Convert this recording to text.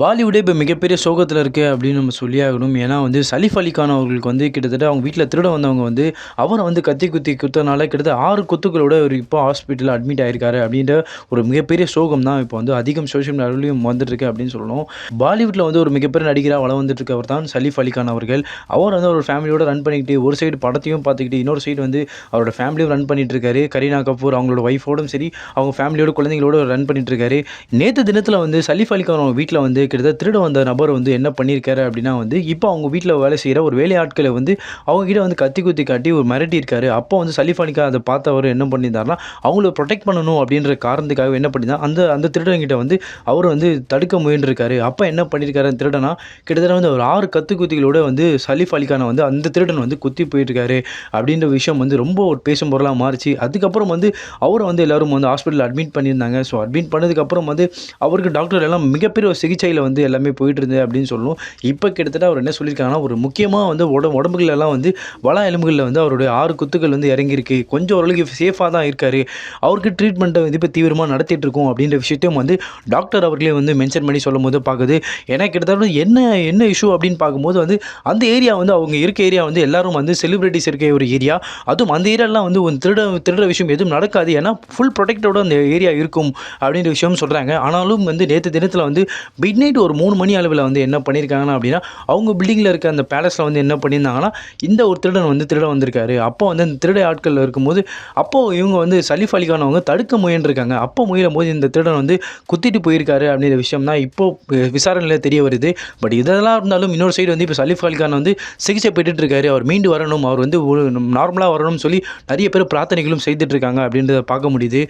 பாலிவுட்டே இப்போ மிகப்பெரிய சோகத்தில் இருக்குது அப்படின்னு நம்ம சொல்லியே ஆகணும். ஏன்னா வந்து சலீஃப் அலிகான் அவர்களுக்கு வந்து கிட்டத்தட்ட அவங்க வீட்டில் திருட வந்தவங்க வந்து அவரை வந்து கத்தி குத்தி குத்தனால கிட்டத்தட்ட ஆறு கொத்துக்களோட ஒரு இப்போ ஹாஸ்பிட்டலில் அட்மிட் ஆயிருக்காரு அப்படின்ற ஒரு மிகப்பெரிய சோகம் தான் இப்போ வந்து அதிகம் சோஷியல் மீடியாவிலையும் வந்துட்டுருக்கு அப்படின்னு சொல்லணும். பாலிவுட்டில் வந்து ஒரு மிகப்பெரிய நடிகராக வளம் வந்துட்டு இருக்கவர் தான் சலீஃப் அலிகான் அவர்கள். அவர் வந்து அவர் ஃபேமிலியோட ரன் பண்ணிக்கிட்டு ஒரு சைடு படத்தையும் பார்த்துக்கிட்டு இன்னொரு சைடு வந்து அவரோட ஃபேமிலியும் ரன் பண்ணிட்டு இருக்காரு. கரீனா கபூர் அவங்களோட ஒய்ஃபோடும் சரி அவங்க ஃபேமிலியோட குழந்தைங்களோட ரன் பண்ணிட்டு இருக்காரு. நேற்று தினத்தில் வந்து சலீஃப் அலிகான் அவங்க வீட்டில் வந்து கிட்டத்தட்ட திருட வந்த நபர் வந்து என்ன பண்ணியிருக்காரு அப்படின்னா வந்து இப்போ அவங்க வீட்டில் வேலை செய்கிற ஒரு வேலையாட்களை வந்து அவங்ககிட்ட வந்து கத்தி குத்தி காட்டி ஒரு மிரட்டியிருக்காரு. அப்போ வந்து சலீஃப் அதை பார்த்தவர் பார்த்தவரு என்ன பண்ணியிருந்தாருன்னா, அவங்கள ப்ரொடெக்ட் பண்ணணும் அப்படின்ற காரணத்துக்காக என்ன பண்ணியிருந்தா அந்த அந்த திருடன்கிட்ட வந்து அவர் வந்து தடுக்க முயன்றிருக்காரு. அப்போ என்ன பண்ணியிருக்காரு அந்த திருடனா கிட்டத்தட்ட வந்து ஒரு ஆறு கத்து குத்திகளோட வந்து சலீஃப் அலிகான வந்து அந்த திருடன் வந்து குத்தி போயிட்டுருக்காரு அப்படின்ற விஷயம் வந்து ரொம்ப ஒரு பேசும் பொருளாக மாறுச்சு. அதுக்கப்புறம் வந்து அவரை வந்து எல்லாரும் வந்து ஹாஸ்பிட்டலில் அட்மிட் பண்ணியிருந்தாங்க. ஸோ அட்மிட் பண்ணதுக்கப்புறம் வந்து அவருக்கு டாக்டர் எல்லாம் மிகப்பெரிய ஒரு சண்டையில் வந்து எல்லாமே போயிட்டு இருந்தது அப்படின்னு சொல்லணும். இப்போ கிட்டத்தட்ட அவர் என்ன சொல்லியிருக்காங்கன்னா, ஒரு முக்கியமா வந்து உடம்பு உடம்புகளெல்லாம் வந்து வள எலும்புகளில் வந்து அவருடைய ஆறு குத்துக்கள் வந்து இறங்கியிருக்கு. கொஞ்சம் ஓரளவுக்கு சேஃபாக தான் இருக்காரு. அவருக்கு ட்ரீட்மெண்ட்டை வந்து இப்போ தீவிரமா நடத்திட்டு இருக்கோம் அப்படின்ற விஷயத்தையும் வந்து டாக்டர் அவர்களே வந்து மென்ஷன் பண்ணி சொல்லும்போது பார்க்குது. ஏன்னா கிட்டத்தட்ட என்ன என்ன இஷ்யூ அப்படின்னு பார்க்கும்போது வந்து அந்த ஏரியா வந்து அவங்க இருக்க ஏரியா வந்து எல்லாரும் வந்து செலிப்ரிட்டிஸ் இருக்க ஒரு ஏரியா. அதுவும் அந்த ஏரியாலாம் வந்து ஒரு திருட திருடுற விஷயம் எதுவும் நடக்காது. ஏன்னா ஃபுல் ப்ரொடெக்டோட அந்த ஏரியா இருக்கும் அப்படின்ற விஷயம் சொல்றாங்க. ஆனாலும் வந்து நேற்று தினத்தில் வந்து மிட் நைட் ஒரு மூணு மணி அளவில் வந்து என்ன பண்ணியிருக்காங்கன்னா அப்படின்னா, அவங்க பில்டிங்கில் இருக்க அந்த பேலஸில் வந்து என்ன பண்ணியிருந்தாங்கன்னா, இந்த ஒரு திருடன் வந்து திருட வந்திருக்காரு. அப்போ வந்து அந்த திருட ஆட்கள் இருக்கும்போது, அப்போது இவங்க வந்து சலீஃப் அலிகானவங்க அவங்க தடுக்க முயன்றிருக்காங்க. அப்போ முயலும்போது இந்த திருடன் வந்து குத்திட்டு போயிருக்காரு அப்படின்ற விஷயம் தான் இப்போது விசாரணையில் தெரிய வருது. பட் இதெல்லாம் இருந்தாலும் இன்னொரு சைடு வந்து இப்போ சலீஃப் அலிகான் வந்து சிகிச்சை பெற்றுட்டு இருக்காரு. அவர் மீண்டு வரணும். அவர் வந்து நார்மலாக வரணும்னு சொல்லி நிறைய பேர் பிரார்த்தனைகளும் செய்துட்டு இருக்காங்க அப்படின்றத பார்க்க முடியுது.